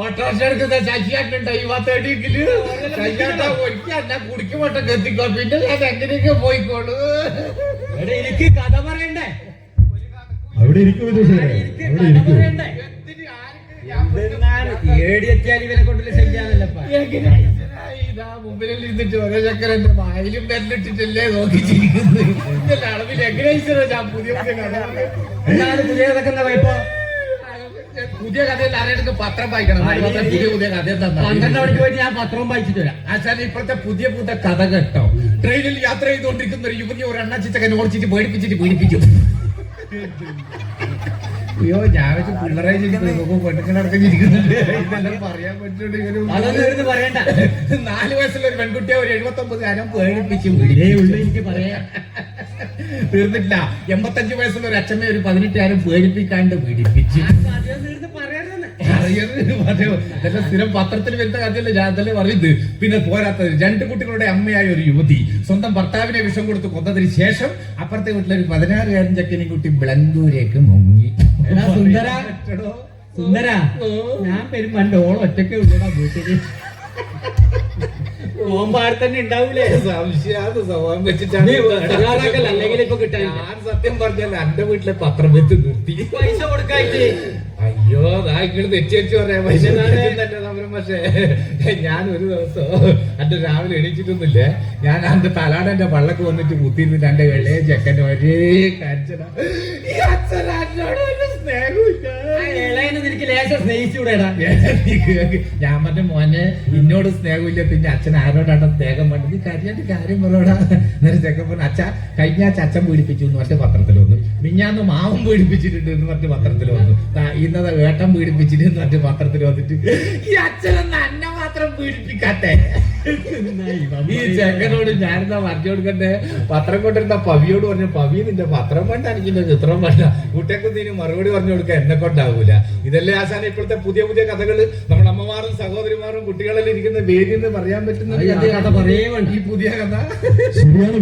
Autorickshaw എടുക്കുന്ന ശശിയാട്ടുണ്ട് ശശിയാട്ട കത്തിക്കോ. പിന്നെ ഞാൻ എങ്ങനെയൊക്കെ പോയിക്കോളൂ. എടാ എനിക്ക് കഥ പറയണ്ടേ? അവിടെ ഇരിക്കും അവിടെ കഥ ഇരിക്കും. വായിലും ബെല്ലിട്ടിട്ടല്ലേ നോക്കിച്ചിരിക്കുന്നത്. ഇതിന്റെ അളവിൽ എങ്ങനെ ഞാൻ പുതിയ പുതിയ കഥ പുതിയ കഥക്കുന്ന പുതിയ കഥയിൽ ആരെയൊക്കെ പത്രം വായിക്കണം? പുതിയ പുതിയ കഥ പന്ത്രണ്ട് മണിക്ക് പോയിട്ട് ഞാൻ പത്രവും വായിച്ചിട്ട് വരാം ആശാൻ ഇപ്പോഴത്തെ പുതിയ പുതിയ കഥ കേട്ടോ ട്രെയിനിൽ യാത്ര ചെയ്തുകൊണ്ടിരിക്കുന്ന ഒരു യുവതി ഒരു എണ്ണച്ചിച്ചക്കൻ ഓടിച്ചിട്ട് പേടിപ്പിച്ചിട്ട് പീഡിപ്പിച്ചു. അയ്യോ ഞാൻ വെച്ച് പിള്ളേരെ പെണ്ണുക്കിടക്കിരിക്കുന്നുണ്ട് ഇതെല്ലാം പറയാൻ പറ്റുന്നുണ്ട് പറയണ്ട. നാല് വയസ്സുള്ള ഒരു പെൺകുട്ടിയെ ഒരു എഴുപത്തി ഒമ്പത് കാലം പേടിപ്പിച്ചു. എനിക്ക് പറയാം തീർന്നിട്ടില്ല. എൺപത്തഞ്ച് വയസ്സുള്ള ഒരു അച്ഛമ്മ ഒരു പതിനെട്ടുകാരും പേടിപ്പിക്കാണ്ട് പീഡിപ്പിച്ചു. സ്ഥിരം പത്രത്തിൽ വരുന്ന കാര്യമല്ല? ഞാൻ അതല്ലേ പറയുന്നത് പിന്നെ പോരാത്തത്. രണ്ട് കുട്ടികളുടെ അമ്മയായ ഒരു യുവതി സ്വന്തം ഭർത്താവിനെ വിഷം കൊടുത്ത് കൊന്നതിന് ശേഷം അപ്പുറത്തെ വീട്ടിലെ ഒരു പതിനാറുകാരൻ ചക്കനും കുട്ടി ബ്ലങ്കൂരേക്ക് മുങ്ങി. സുന്ദര. സുന്ദര. ഞാൻ വരുമ്പോ എന്റെ ഓളം ഒറ്റയ്ക്ക് ഉള്ളടാ ഓമ്പാടെ തന്നെ ഉണ്ടാവൂലേ? സംശയാത് സ്വഭാവം വെച്ചിട്ടാണ് അല്ലെങ്കിൽ ഇപ്പൊ കിട്ടാൻ. ഞാൻ സത്യം പറഞ്ഞാൽ എന്റെ വീട്ടിലെ പത്രം വെച്ച് നിർത്തി. പൈസ കൊടുക്കായിട്ട്. അയ്യോ ഇങ്ങൾ തെറ്റിച്ച് പറയാം. പൈസ തന്നെ സമരം പക്ഷേ ഞാൻ ഒരു ദിവസം എന്റെ രാവിലെ എണീച്ചിട്ടൊന്നുമില്ലേ. ഞാൻ എന്റെ തലാട് എന്റെ പള്ളക്ക് വന്നിട്ട് കുത്തിയിരുന്നിട്ട് എന്റെ വെള്ളയെ ചെക്കന്റെ ഒരേ കരച്ചടാ സ്നേഹമില്ല ഞാൻ പറഞ്ഞ മോനെ നിന്നോട് സ്നേഹമില്ല പിന്നെ അച്ഛൻ ആരോടാണ് സ്നേഹം വേണ്ടത് നീ കാര്യം പറയടാ. എന്നൊരു ചെക്കൻ പറഞ്ഞു അച്ഛ കഴിഞ്ഞ ആഴ്ച അച്ഛൻ പീഡിപ്പിച്ചു എന്ന് പറഞ്ഞ പത്രത്തിൽ വന്നു. മിഞ്ഞാന്ന് മാവും പീഡിപ്പിച്ചിട്ടുണ്ട് എന്ന് പറഞ്ഞ പത്രത്തിൽ വന്നു. ഇന്നത് വേട്ടം പീഡിപ്പിച്ചിട്ട് എന്ന് പറഞ്ഞ പത്രത്തിൽ വന്നിട്ട് ഈ അച്ഛനൊന്ന് അന്നെ മാത്രം പീഡിപ്പിക്കാത്തെ. ഈ ചെക്കനോട് ഞാനെന്താ പറഞ്ഞു കൊടുക്കണ്ടേ പത്രം കൊണ്ടിരുന്ന പവിയോട് പറഞ്ഞ പവി നിന്റെ പത്രം വേണ്ട എനിക്ക് നിന്റെ ചിത്രം വേണ്ട. കുട്ടികൾക്ക് മറുപടി പറഞ്ഞു കൊടുക്കാൻ എന്നെ കൊണ്ടാവൂല. ഇതല്ലേ ആശാന ഇപ്പോഴത്തെ പുതിയ പുതിയ കഥകൾ നമ്മുടെ അമ്മമാരും സഹോദരിമാരും കുട്ടികളിൽ ഇരിക്കുന്ന വേദി എന്ന് പറയാൻ പറ്റുന്ന. ഈ പുതിയ കഥ. ശരിയാണ്